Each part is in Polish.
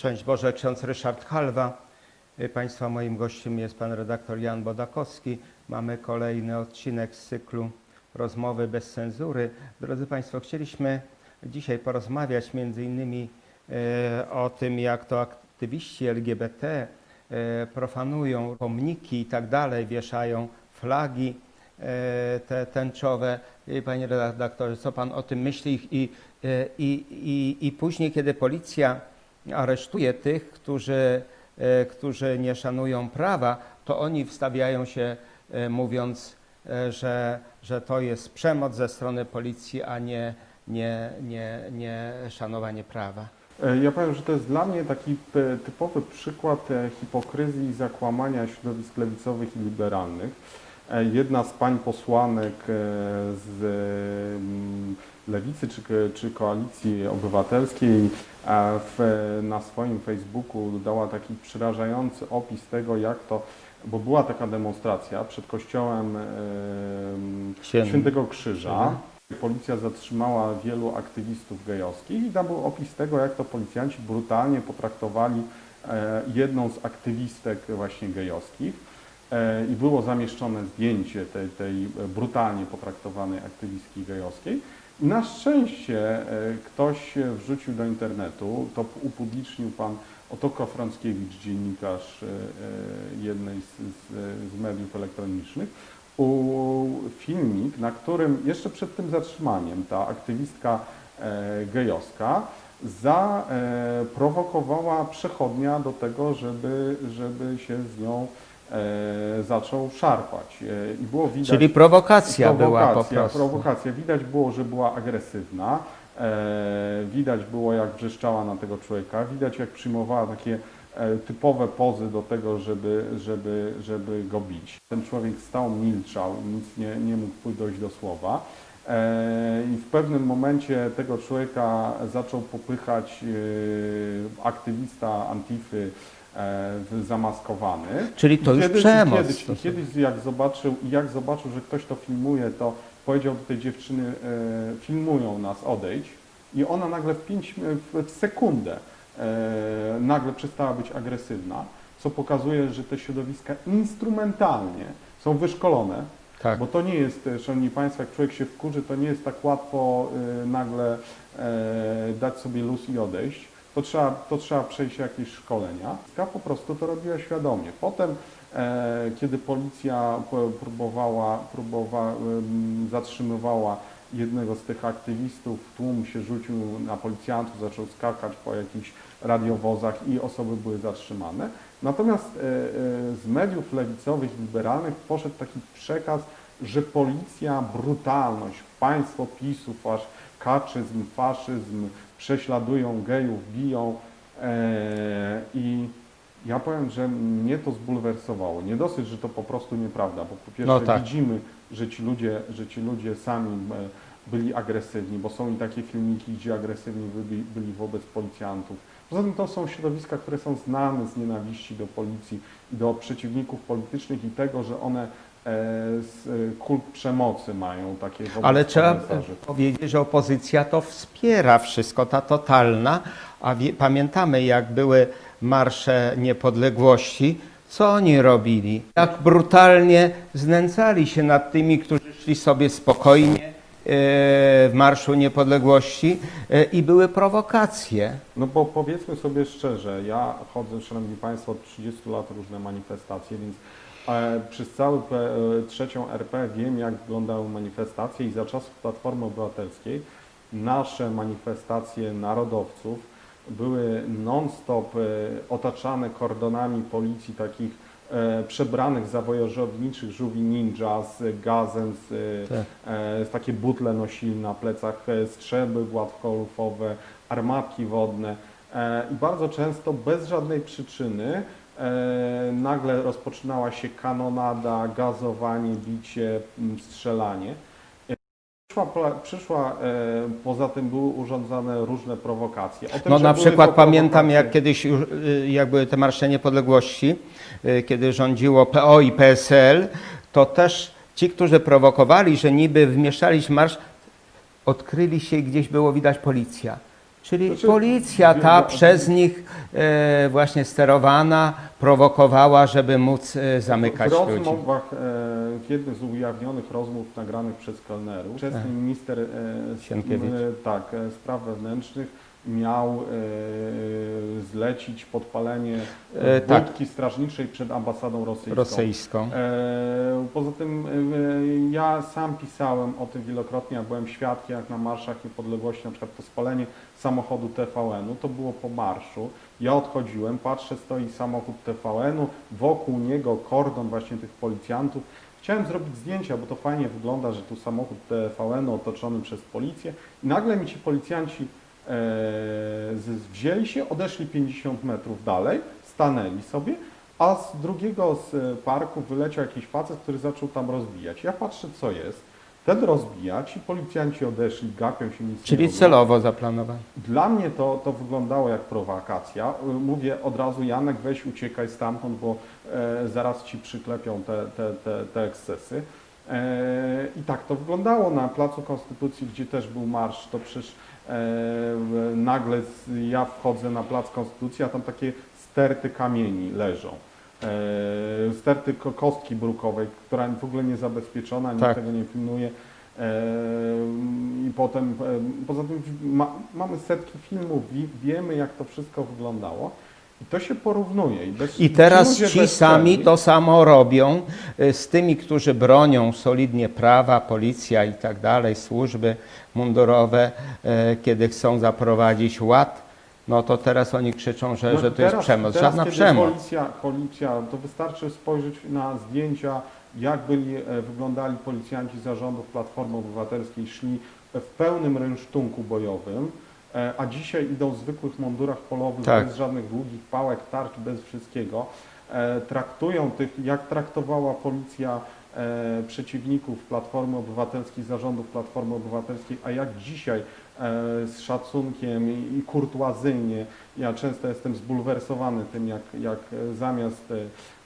Szczęść Boże, ksiądz Ryszard Halwa. Y, Państwa moim gościem jest pan redaktor Jan Bodakowski. Mamy kolejny odcinek z cyklu Rozmowy bez cenzury. Drodzy Państwo, chcieliśmy dzisiaj porozmawiać między innymi e, o tym, jak to aktywiści LGBT e, profanują pomniki i tak dalej, wieszają flagi te tęczowe. Panie redaktorze, co Pan o tym myśli? I, i, i, i później, kiedy policja aresztuje tych, którzy, e, którzy nie szanują prawa, to oni wstawiają się e, mówiąc, e, że, że to jest przemoc ze strony policji, a nie, nie, nie, nie szanowanie prawa. Ja powiem, że to jest dla mnie taki typowy przykład hipokryzji i zakłamania środowisk lewicowych i liberalnych. E, Jedna z pań posłanek e, z mm, lewicy czy, czy koalicji obywatelskiej e, w, na swoim Facebooku dała taki przerażający opis tego, jak to, bo była taka demonstracja przed kościołem e, Świętym. Świętego Krzyża. Policja zatrzymała wielu aktywistów gejowskich i tam był opis tego, jak to policjanci brutalnie potraktowali e, jedną z aktywistek właśnie gejowskich. E, I było zamieszczone zdjęcie tej, tej brutalnie potraktowanej aktywistki gejowskiej. Na szczęście e, ktoś wrzucił do internetu, to upublicznił pan Otoko Frąckiewicz, dziennikarz e, e, jednej z, z, z mediów elektronicznych, filmik, na którym jeszcze przed tym zatrzymaniem ta aktywistka e, gejowska zaprowokowała przechodnia do tego, żeby, żeby się z nią e, zaczął szarpać. E, I było widać, Czyli prowokacja, była po prowokacja, prostu. prowokacja. Widać było, że była agresywna. E, widać było, jak wrzeszczała na tego człowieka. Widać, jak przyjmowała takie e, typowe pozy do tego, żeby, żeby, żeby go bić. Ten człowiek stał, milczał, nic nie, nie mógł dojść do słowa. E, I w pewnym momencie tego człowieka zaczął popychać e, aktywista Antify e, zamaskowany. Czyli to już Kiedyś- przemoc. Kiedyś, To- kiedyś jak zobaczył, jak zobaczył, że ktoś to filmuje, to powiedział do tej dziewczyny, e, filmują nas, odejdź. I ona nagle w, pięć, w w sekundę e, nagle przestała być agresywna, co pokazuje, że te środowiska instrumentalnie są wyszkolone, Tak. bo to nie jest, e, szanowni państwo, jak człowiek się wkurzy, to nie jest tak łatwo e, nagle e, dać sobie luz i odejść. To trzeba, to trzeba przejść jakieś szkolenia. Ta po prostu to robiła świadomie. Potem, e, kiedy policja próbowała, próbowała zatrzymywała jednego z tych aktywistów, tłum się rzucił na policjantów, zaczął skakać po jakichś radiowozach i osoby były zatrzymane. Natomiast e, e, z mediów lewicowych, liberalnych poszedł taki przekaz, że policja, brutalność, państwo PiSu, fasz, kaczyzm, faszyzm, prześladują gejów, biją e, i ja powiem, że mnie to zbulwersowało. Nie dosyć, że to po prostu nieprawda, bo po pierwsze No tak. widzimy, że ci ludzie, że ci ludzie sami e, byli agresywni, bo są i takie filmiki, gdzie agresywni byli, byli wobec policjantów. Poza tym to są środowiska, które są znane z nienawiści do policji i do przeciwników politycznych i tego, że one kult przemocy mają takie Ale trzeba powiedzieć, że opozycja to wspiera wszystko, ta totalna, a wie, pamiętamy jak były marsze niepodległości, co oni robili? Jak brutalnie znęcali się nad tymi, którzy szli sobie spokojnie e, w Marszu Niepodległości e, i były prowokacje. No bo powiedzmy sobie szczerze, ja chodzę, Szanowni Państwo, od 30 lat różne manifestacje, więc e, przez cały P, e, trzecią RP wiem, jak wyglądały manifestacje i za czasów Platformy Obywatelskiej nasze manifestacje narodowców były non-stop e, otaczane kordonami policji takich e, przebranych za wojożowniczych żółwi ninja z gazem, z, Tak. e, z takie butle nosili na plecach, e, strzelby gładkolufowe, armatki wodne e, i bardzo często bez żadnej przyczyny e, nagle rozpoczynała się kanonada, gazowanie, bicie, strzelanie. E, Przyszła, przyszła e, poza tym były urządzane różne prowokacje. Tym, No na przykład pamiętam jak kiedyś, y, jak były te marsze niepodległości, y, kiedy rządziło PO i PSL, to też ci, którzy prowokowali, że niby wmieszali się marsz, odkryli się i gdzieś było widać policja. Czyli Znaczy, policja ta przez nich e, właśnie sterowana prowokowała, żeby móc e, zamykać w ludzi. rozmowach, e, w jednym z ujawnionych rozmów nagranych przez kelnerów, ówczesny Tak. minister e, Sienkiewicz. e, tak, e, spraw wewnętrznych miał e, zlecić podpalenie E, e, tak. budki strażniczej przed ambasadą rosyjską. rosyjską. E, Poza tym e, ja sam pisałem o tym wielokrotnie, ja byłem świadkiem, jak na marszach niepodległości, na przykład to spalenie samochodu TVN-u, to było po marszu. Ja odchodziłem, patrzę, stoi samochód TVN-u, wokół niego kordon właśnie tych policjantów. Chciałem zrobić zdjęcia, bo to fajnie wygląda, że tu samochód TVN-u otoczony przez policję i nagle mi ci policjanci wzięli się, odeszli 50 metrów dalej, stanęli sobie, a z drugiego z e, parku wyleciał jakiś facet, który zaczął tam rozbijać. Ja patrzę, co jest. Ten rozbija, ci policjanci odeszli, gapią się, nic nie Czyli robią. celowo zaplanowano. Dla mnie to, to wyglądało jak prowokacja. Y, Mówię od razu, Janek, weź uciekaj stamtąd, bo e, zaraz ci przyklepią te, te, te, te ekscesy. E, I tak to wyglądało na Placu Konstytucji, gdzie też był marsz, to przecież e, nagle z, ja wchodzę na Plac Konstytucji, a tam takie sterty kamieni leżą. E, sterty ko- kostki brukowej, która w ogóle nie zabezpieczona, nikt Tak. tego nie pilnuje. E, I potem, e, poza tym ma, mamy setki filmów, wi, wiemy jak to wszystko wyglądało i to się porównuje. I, bez, I teraz ci sami to samo robią y, z tymi, którzy bronią solidnie prawa, policja i tak dalej, służby mundurowe, e, kiedy chcą zaprowadzić ład, no to teraz oni krzyczą, że, No że to jest teraz- przemoc. teraz, Żadna przemoc. Policja, policja, to wystarczy spojrzeć na zdjęcia, jak byli, e, wyglądali policjanci zarządów Platformy Obywatelskiej, szli w pełnym rynsztunku bojowym, a dzisiaj idą w zwykłych mundurach polowych, Tak. bez żadnych długich pałek, tarcz, bez wszystkiego. E, Traktują tych, jak traktowała policja e, przeciwników Platformy Obywatelskiej, zarządów Platformy Obywatelskiej, a jak dzisiaj e, z szacunkiem i, kurtuazyjnie. Ja często jestem zbulwersowany tym, jak, jak e, zamiast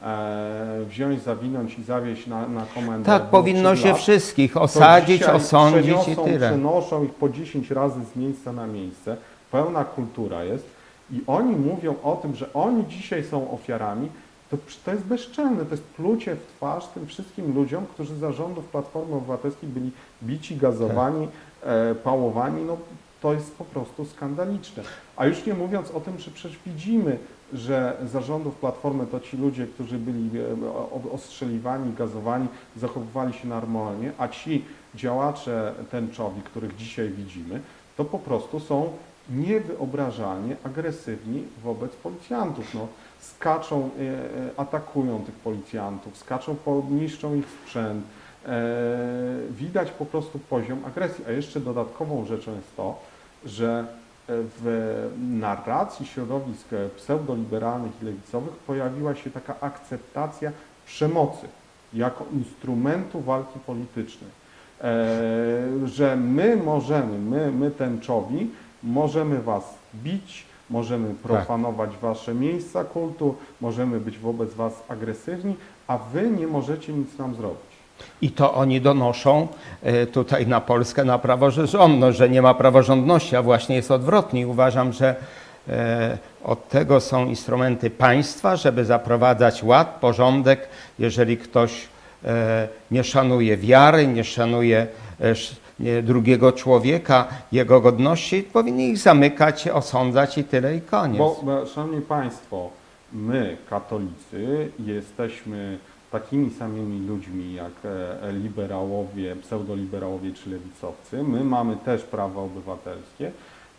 e, wziąć, zawinąć i zawieźć na, na komendę. Tak, powinno się lat, wszystkich osadzić, osądzić i tyle. Przenoszą ich po 10 razy z miejsca na miejsce. Pełna kultura jest. I oni mówią o tym, że oni dzisiaj są ofiarami. To, to jest bezczelne, to jest plucie w twarz tym wszystkim ludziom, którzy za rządów Platformy Obywatelskiej byli bici, gazowani, e, pałowani. No, to jest po prostu skandaliczne. A już nie mówiąc o tym, że przecież widzimy, że zarządów Platformy to ci ludzie, którzy byli e, ostrzeliwani, gazowani, zachowywali się normalnie, a ci działacze tęczowi, których dzisiaj widzimy, to po prostu są niewyobrażalnie agresywni wobec policjantów. No, skaczą, e, e, atakują tych policjantów, skaczą, niszczą ich sprzęt. E, widać po prostu poziom agresji. A jeszcze dodatkową rzeczą jest to, że w narracji środowisk e, pseudoliberalnych i lewicowych pojawiła się taka akceptacja przemocy jako instrumentu walki politycznej. E, że my możemy, my, my tęczowi, możemy was bić, możemy profanować wasze miejsca kultu, możemy być wobec was agresywni, a wy nie możecie nic nam zrobić. I to oni donoszą e, tutaj na Polskę na praworządność, że nie ma praworządności, a właśnie jest odwrotnie. Uważam, że e, od tego są instrumenty państwa, żeby zaprowadzać ład, porządek. Jeżeli ktoś e, nie szanuje wiary, nie szanuje drugiego człowieka, jego godności, powinni ich zamykać, osądzać i tyle i koniec. Bo, szanowni Państwo, my, katolicy, jesteśmy takimi samymi ludźmi jak e, liberałowie, pseudoliberałowie czy lewicowcy. My mamy też prawa obywatelskie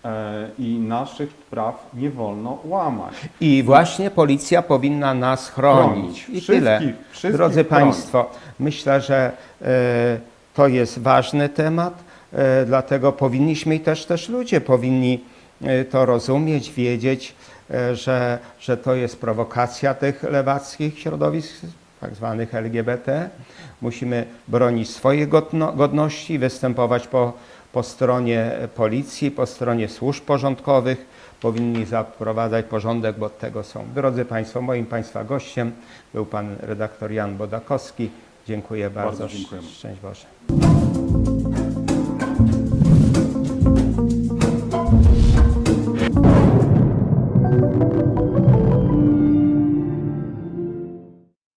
e, i naszych praw nie wolno łamać. I właśnie policja powinna nas chronić. Chronić. I Wszystkich- tyle. wszystkich Drodzy chronić. Państwo, myślę, że e, to jest ważny temat, dlatego powinniśmy i też, też ludzie powinni to rozumieć, wiedzieć, że, że to jest prowokacja tych lewackich środowisk, tak zwanych LGBT. Musimy bronić swojej godno, godności, występować po, po stronie policji, po stronie służb porządkowych. Powinni zaprowadzać porządek, bo od tego są. Drodzy Państwo, moim Państwa gościem był Pan redaktor Jan Bodakowski. Dziękuję bardzo. Bardzo dziękujemy. Szczęść Boże.